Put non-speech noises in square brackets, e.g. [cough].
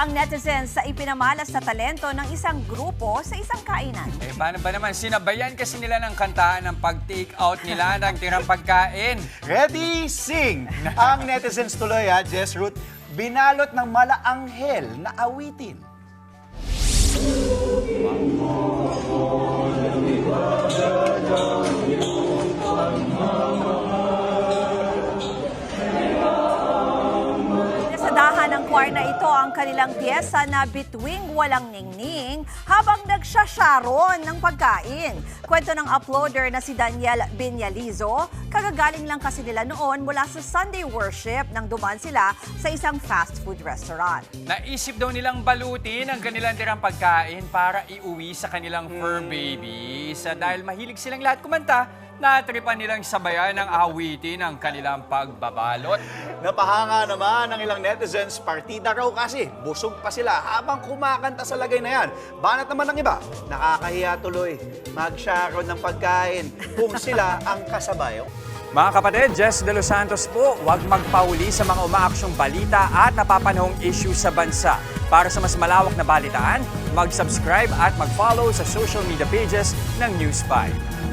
ang netizens sa ipinamalas na talento ng isang grupo sa isang kainan. Eh, paano ba naman? Sinabayan kasi nila ng kantaan ng pag-take out nila ng tirang pagkain. Ready, sing! Ang netizens tuloy ha, Jess Ruth, binalot ng malaanghel na awitin. Nasadahan ng choir na ito ang kanilang pyesa na Bituing Walang Ningning habang nagsasyaron ng pagkain. Kwento ng uploader na si Daniel Binyalizo, kagagaling lang kasi nila noon mula sa Sunday worship nang duman sila sa isang fast food restaurant. Naisip daw nilang balutin ang kanilang tirang pagkain para iuwi sa kanilang fur babies. Ah, Dahil mahilig silang lahat kumanta, natripan nilang sabayan ng awitin ang kanilang pagbabalot. Napahanga naman ng ilang netizens, partida raw kasi. Busog pa sila habang kumakanta sa lagay na yan. Banat naman ng iba, nakakahiya tuloy. Mag-sharon ng pagkain kung [laughs] sila ang kasabayo. Mga kapatid, Jess De Los Santos po, huwag magpauli sa mga umaaksyong balita at napapanahong issue sa bansa. Para sa mas malawak na balitaan, mag-subscribe at mag-follow sa social media pages ng News 5.